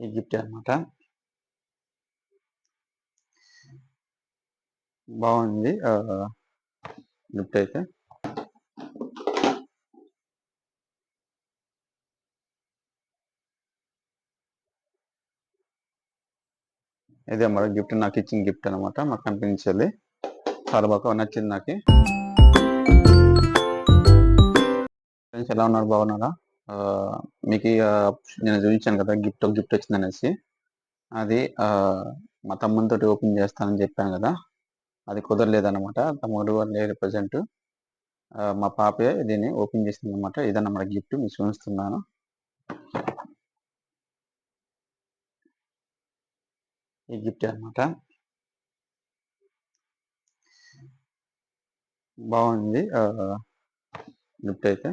ఈ గిఫ్ట్ అనమాట బాగుంది గిఫ్ట్ అయితే. ఇదే మరి గిఫ్ట్ నాకు ఇచ్చిన గిఫ్ట్ అనమాట మా కంపెనీ నుంచి వెళ్ళి చాలా బాగా నచ్చింది నాకు. ఫ్రెండ్స్ ఎలా ఉన్నారు? బాగున్నారా? మీకు నేను చూపించాను కదా గిఫ్ట్ ఒక గిఫ్ట్ వచ్చింది అనేసి. అది మా తమ్మునితోటి ఓపెన్ చేస్తానని చెప్పాను కదా. అది కుదరలేదనమాట తమ్ముడు లేరు ప్రజెంట్. మా పాపే దీన్ని ఓపెన్ చేసింది అనమాట ఇదన్నమాట గిఫ్ట్ మీకు చూపిస్తున్నాను. ఈ గిఫ్ట్ అనమాట బాగుంది. గిఫ్ట్ అయితే.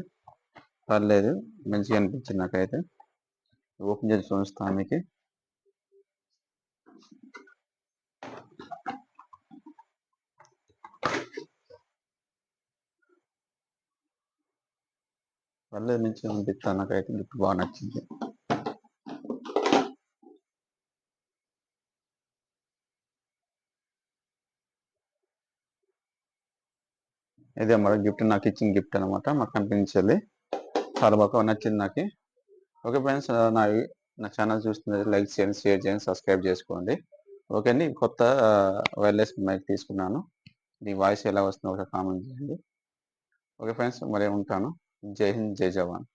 పర్లేదు. మంచిగా అనిపించింది నాకైతే. ఓపెన్ చేసి చూపిస్తాను మీకు. పర్లేదు మంచిగా అనిపిస్తాను నాకైతే. గిఫ్ట్ బాగా నచ్చింది. ఇదే మరి గిఫ్ట్ నాకు ఇచ్చిన గిఫ్ట్ అనమాట మాకు కనిపించాలి చాలా బాగా నచ్చింది నాకు. ఓకే ఫ్రెండ్స్ నా నా ఛానల్ చూస్తున్నది లైక్ చేయండి షేర్ చేయండి సబ్స్క్రైబ్ చేసుకోండి. ఓకే అండి కొత్త వైర్లెస్ మైక్ తీసుకున్నాను. నీ వాయిస్ ఎలా వస్తుందో ఒకసారి కామెంట్ చేయండి. ఓకే ఫ్రెండ్స్ మరి ఉంటాను. జై హింద్ జై జవాన్.